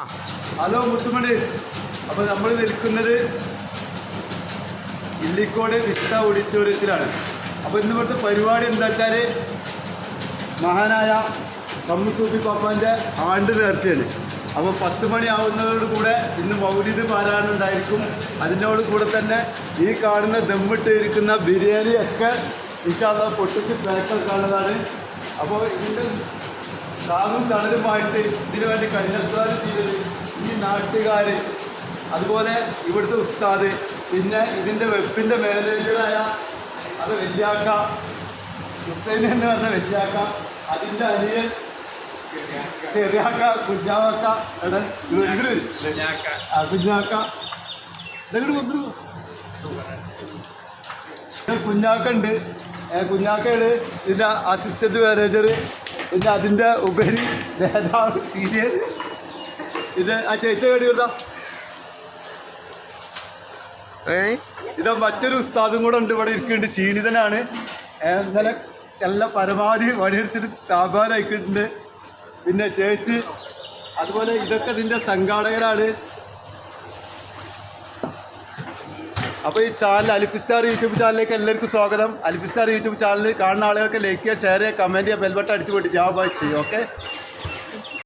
Hello മുത്തുമണീസ്. അപ്പോൾ നമ്മൾ നിൽക്കുന്നത് ഇല്ലിക്കോട് വിസ്ത ഓഡിറ്റോറിയത്തിലാണ്. അപ്പോൾ ഇന്ന് ഇവിടുത്തെ പരിപാടി എന്താ വെച്ചാൽ മഹാനായ കമ്മുസൂഫി പാപ്പാന്റെ ആണ്ട് നേർച്ചയാണ്. അപ്പോൾ പത്ത് മണിയാവുന്നതോട് കൂടെ ഇന്ന് മൗലിത് പാരായണം ഉണ്ടായിരിക്കും. അതിനോട് കൂടെ തന്നെ ഈ കാണുന്ന ദമ്മിട്ട് ഇരിക്കുന്ന ബിരിയാണിയൊക്കെ ഇൻഷാല്ല പൊട്ടിച്ച് പാക്കൊക്കെ ഉള്ളതാണ് അപ്പോൾ ഇതിന്റെ താങ്ങും തണലുമായിട്ട് ഇതിനു വേണ്ടി കഠിനാധ്വാനം ചെയ്തത് ഈ നാട്ടുകാർ അതുപോലെ ഇവിടുത്തെ ഉസ്താദ് പിന്നെ ഇതിന്റെ വെപ്പിന്റെ മാനേജറായ അത് വെല്ലിയാക്ക ഹുസൈൻ എന്ന് പറഞ്ഞ വെല്ലിയാക്ക അതിന്റെ അനിയൻ ചെറിയാക്ക കുഞ്ഞാക്ക എടാ കുഞ്ഞാക്ക. ഇതെങ്ങോട്ട് കൊണ്ടു കുഞ്ഞാക്ക ഉണ്ട്. കുഞ്ഞാക്കയാണ് ഇതിന്റെ അസിസ്റ്റന്റ് മാനേജർ പിന്നെ അതിന്റെ ഉപരി നേതാവ് സീനിയർ. ഇത് ആ ചേച്ചി കടി കൊടുത്താ ഇതാ മറ്റൊരു ഉസ്താദും കൂടെ ഉണ്ട് ഇവിടെ ഇരിക്കുന്നുണ്ട്. ക്ഷീണിതനാണ്. ഇന്നലെ എല്ലാ പരമാവധി വഴിയെടുത്തിട്ട് താപാനായിട്ടുണ്ട് പിന്നെ ചേച്ചി അതുപോലെ ഇതൊക്കെ ഇതിന്റെ സംഘാടകരാണ്. അപ്പോൾ ഈ ചാനൽ അലിഫ് സ്റ്റാർ യൂട്യൂബ് ചാനലിലേക്ക് എല്ലാവർക്കും സ്വാഗതം. അലിഫ് സ്റ്റാർ യൂട്യൂബ് ചാനൽ കാണുന്ന ആളുകൾക്ക് ലൈക്ക് ചെയ്യുക ഷെയർ ചെയ്യുക കമന്റ് ചെയ്യുക ബെൽബട്ടൺ അടിച്ചു പൊട്ടി ജാബ് ചെയ്യും ഓക്കെ